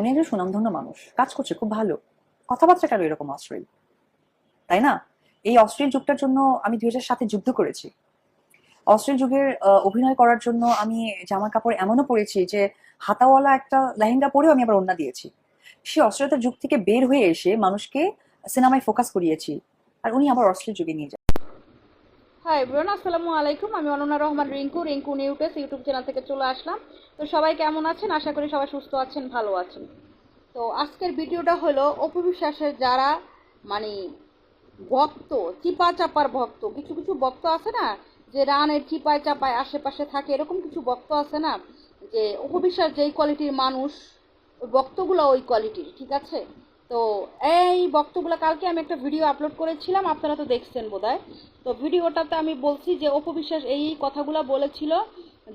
উনি একজন সুনামধন্য মানুষ, কাজ করছে, খুব ভালো। কথাবার্তা কেন এরকম অশ্লীল। তাই না? এই অশ্লীল যুগটার জন্য আমি দুই হাজার সাথে যুদ্ধ করেছি। অশ্লীল যুগের অভিনয় করার জন্য আমি জামা কাপড় এমনও পরেছি যে হাতাওয়ালা একটা লেহেঙ্গা পরেও আমি আবার ওন্না দিয়েছি। সে অশ্লীলতার যুগ থেকে বের হয়ে এসে মানুষকে সিনেমায় ফোকাস করিয়েছি। আর উনি আবার অশ্লীল যুগে নিয়ে হাই ব্রন আসসালামু আলাইকুম আমি অনন্যা রহমান রিঙ্কু রিঙ্কু নিউটেস, ইউটিউব চ্যানেল থেকে চলে আসলাম। তো সবাই কেমন আছেন? আশা করি সবাই সুস্থ আছেন, ভালো আছেন। তো আজকের ভিডিওটা হলো অপু বিশ্বাসের যারা মানে ভক্ত চিপা চাপার ভক্ত, কিছু কিছু ভক্ত আছে না, যে রানের চিপায় চাপায় আশেপাশে থাকে, এরকম কিছু ভক্ত আছে না, যে অপু বিশ্বাস যেই কোয়ালিটির মানুষ, ওই বক্তগুলো ওই কোয়ালিটির ঠিক আছে? তো এই বক্তগুলো কালকে আমি একটা ভিডিও আপলোড করেছিলাম, আপনারা তো দেখছেন বোধহয়। তো ভিডিওটাতে আমি বলছি যে অপবিশ্বাস এই কথাগুলো বলেছিল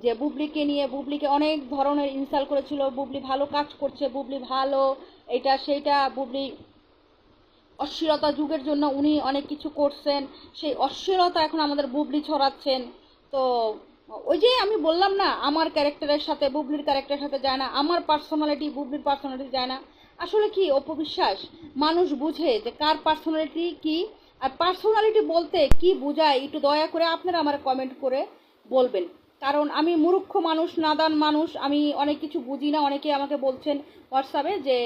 যে, বুবলিকে নিয়ে, বুবলিকে অনেক ধরনের ইনসাল্ট করেছিল, বুবলি ভালো কাজ করছে, বুবলি ভালো, এটা সেইটা, বুবলি অশ্লীলতা যুগের জন্য উনি অনেক কিছু করছেন, সেই অশ্লীলতা এখন আমাদের বুবলি ছড়াচ্ছেন। তো ওই যে আমি বললাম না, আমার ক্যারেক্টারের সাথে, বুবলির ক্যারেক্টারের সাথে যায় না, আমার পার্সোনালিটি বুবলির পার্সোনালিটি যায় না। আসলে কি অপবিশ্বাস? মানুষ বুঝে যে কার পার্সোনালিটি কি, আর পার্সোনালিটি বলতে কি বোঝায় একটু দয়া করে আপনারা আমার কমেন্ট করে বলবেন। কারণ আমি মূর্খ মানুষ, নাদান মানুষ, আমি অনেক কিছু বুঝি না অনেকে আমাকে বলছেন হোয়াটসঅ্যাপে যে,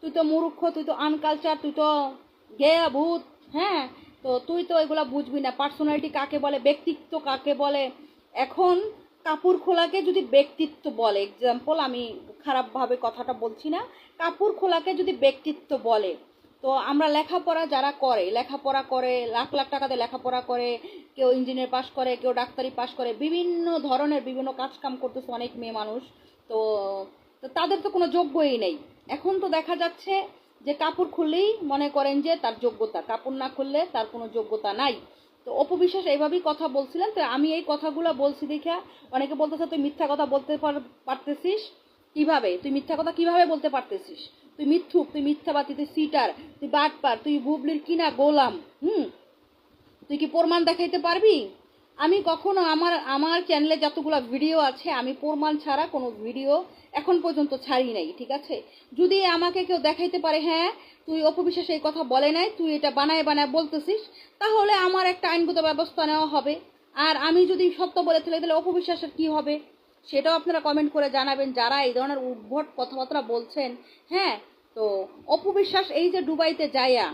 তুই তো মূর্খ, তুই তো আনকালচার তুই তো গেয়া ভূত হ্যাঁ? তো তুই তো এগুলো বুঝবি না। পার্সোনালিটি কাকে বলে? ব্যক্তিত্ব কাকে বলে? এখন কাপড় খোলাকে যদি ব্যক্তিত্ব বলে এক্সাম্পল আমি খারাপভাবে কথাটা বলছি না কাপড় খোলাকে যদি ব্যক্তিত্ব বলে, তো আমরা লেখাপড়া যারা করে, লেখাপড়া করে, লাখ লাখ টাকাতে লেখাপড়া করে, কেউ ইঞ্জিনিয়ার পাস করে, কেউ ডাক্তারি পাস করে, বিভিন্ন ধরনের বিভিন্ন কাজ কাম করতেছে অনেক মেয়ে মানুষ, তো তাদের তো কোনো যোগ্যই নেই। এখন তো দেখা যাচ্ছে যে কাপড় খুললেই মনে করেন যে তার যোগ্যতা কাপড় না খুললে তার কোনো যোগ্যতা নাই। তো অপবিশ্বাস এইভাবেই কথা বলছিলেন, তো আমি এই কথাগুলো বলছি দেখা অনেকে বলতেছে, তুই মিথ্যা কথা বলতে পার- পারতেছিস? কীভাবে? তুই মিথ্যা কথা কীভাবে বলতে পারতেছিস? তুই মিথ্যুক, তুই মিথ্যাবাদী, তুই সিটার, তুই বাটপার, তুই বুবলির কিনা গোলাম, হুম? তুই কি প্রমাণ দেখাইতে পারবি? আমি কখনো আমার আমার চ্যানেলে যতগুলো ভিডিও আছে, আমি প্রমাণ ছাড়া কোনো ভিডিও এখন পর্যন্ত ছাড়ি নাই, ঠিক আছে? যদি আমাকে কেউ দেখাইতে পারে হ্যাঁ তুই অপবিশ্বাস এই কথা বলে নাই, তুই এটা বানায় বানায় বলতেছিস, তাহলে আমার একটা আইনগত ব্যবস্থা নেওয়া হবে। আর আমি যদি সত্য বলে থাকি তাহলে অপবিশ্বাসের কী হবে? সেটাও আপনারা কমেন্ট করে জানাবেন, যারা এই ধরনের উদ্ভট কথাবার্তা বলছেন হ্যাঁ? তো অপবিশ্বাস এই যে দুবাইতে যাইয়া,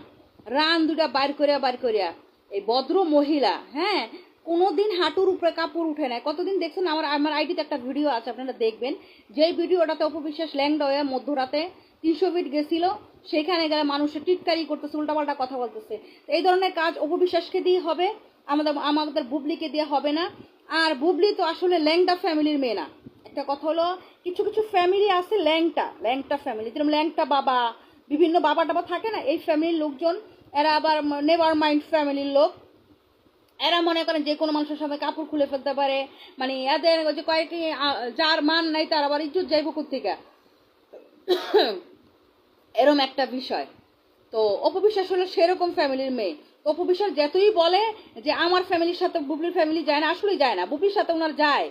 রান দুটা বার করিয়া বার করিয়া, এই ভদ্র মহিলা হ্যাঁ কোনোদিন হাঁটুর উপরে কাপড় উঠে নেয় কতদিন দেখছেন আমার আমার আইডিতে একটা ভিডিও আছে, আপনারা দেখবেন। যেই ভিডিওটাতে অপবিশ্বাস ল্যাংডা হয়ে মধ্যরাতে তিনশো ফিট গেছিল, সেখানে গেলে মানুষের টিটকারি করতেছে, উল্টাপাল্টা কথা বলতেছে। এই ধরনের কাজ অপবিশ্বাসকে দিয়ে হবে, আমাদের আমাদের বুবলিকে দিয়ে হবে না। আর বুবলি তো আসলে ল্যাংটা ফ্যামিলির মেয়ে না। একটা কথা হলো, কিছু কিছু ফ্যামিলি আছে ল্যাংটা ল্যাংটা ফ্যামিলি, যেরকম ল্যাংটা বাবা, বিভিন্ন বাবা টাবা থাকে না, এই ফ্যামিলির লোকজন, এরা আবার নেভার মাইন্ড ফ্যামিলির লোক। এরা মনে করেন যে কোনো মানুষের সবাই কাপড় খুলে ফেলতে পারে। মানে এদের ওই যে কয়েকটি যার মান নাই তার আবার ইজ্জত যাইব থেকে এরম একটা বিষয়। তো অপবিশ্বাস হলো সেরকম ফ্যামিলির মেয়ে। তো অপবিশ্বাস যতই বলে যে আমার ফ্যামিলির সাথে বুবলির ফ্যামিলি যায় না, আসলেই যায় না। বুবলির সাথে ওনার যায়।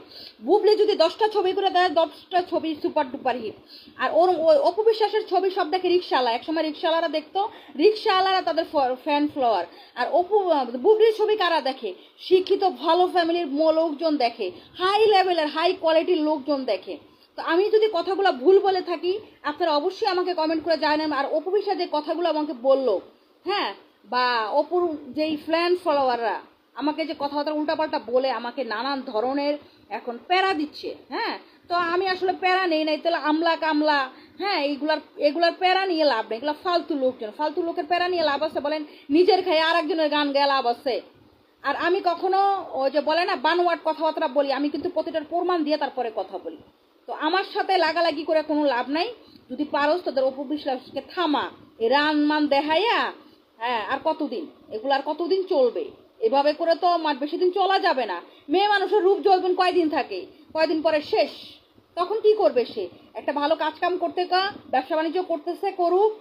বুবলি যদি দশটা ছবি করে দেয়, দশটা ছবি সুপার ডুপার হিট আর ওর ওই অপবিশ্বাসের ছবি সব দেখে রিক্সাওয়ালা একসময় রিক্সাওয়ালারা দেখতো রিক্সাওয়ালারা তাদের ফ্যান ফ্লোয়ার আর অপু, বুবলির ছবি কারা দেখে? শিক্ষিত, ভালো ফ্যামিলির লোকজন দেখে। হাই লেভেলের হাই কোয়ালিটির লোকজন দেখে। তো আমি যদি কথাগুলো ভুল বলে থাকি, আপনারা অবশ্যই আমাকে কমেন্ট করে জানান আর অপবিশ্বাস যে কথাগুলো আমাকে বলল হ্যাঁ বা অপুর যেই ফ্ল্যান ফলোয়াররা আমাকে যে কথাবার্তা উল্টাপাল্টা বলে, আমাকে নানান ধরনের এখন প্যারা দিচ্ছে হ্যাঁ? তো আমি আসলে প্যারা নেই নাই, তাহলে আমলা কামলা হ্যাঁ এইগুলার, এগুলার প্যারা নিয়ে লাভ নেই, এগুলো ফালতু লোকজন ফালতু লোকের প্যারা নিয়ে লাভ আছে বলেন, নিজের খাই আর একজনের গান গায়ে লাভ আছে। আর আমি কখনো ওই যে বলে না, বানোয়াট কথাবার্তা বলি, আমি কিন্তু প্রতিটার প্রমাণ দিয়ে তারপরে কথা বলি। তো আমার সাথে লাগালাগি করে কোনো লাভ নাই। যদি পারোস তোদের অপবিশ্বাসকে থামা রান মান দেখাইয়া হ্যাঁ আর কতদিন? এগুলো আর কতদিন চলবে? এভাবে করে তো মাঠ বেশি দিন চলা যাবে না। মেয়ে মানুষের রূপ যৌবন কয়দিন থাকে? কয়দিন পরে শেষ? তখন কি করবে সে? একটা ভালো কাজ কাম করতে কা, ব্যবসা বাণিজ্য করতেছে, করুক।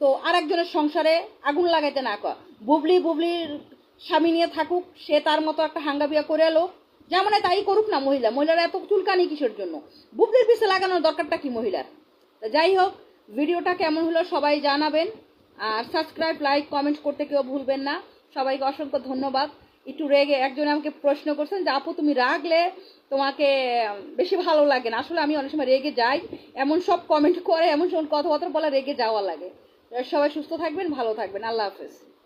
তো আরেকজনের সংসারে আগুন লাগাইতে না কর বুবলি বুবলির স্বামী নিয়ে থাকুক, সে তার মতো একটা হাঙ্গা বিয়া করে এলো। যেমন তাই করুক না মহিলা। মহিলারা এত চুলকানি কিসের জন্য? বুবলির পিছে লাগানোর দরকারটা কি মহিলার? যাই হোক, ভিডিওটা কেমন হলো সবাই জানাবেন। আর সাবস্ক্রাইব লাইক কমেন্ট করতে কেউ ভুলবেন না। সবাইকে অসংখ্য ধন্যবাদ। একটু রেগে একজন আমাকে প্রশ্ন করছেন যে, আপু, তুমি রাগলে তোমাকে বেশি ভালো লাগে না? আসলে আমি অনেক সময় রেগে যাই। এমন সব কমেন্ট করে, এমন সব কথাবার্তা বলে রেগে যাওয়া লাগে। সবাই সুস্থ থাকবেন, ভালো থাকবেন। আল্লাহ হাফেজ।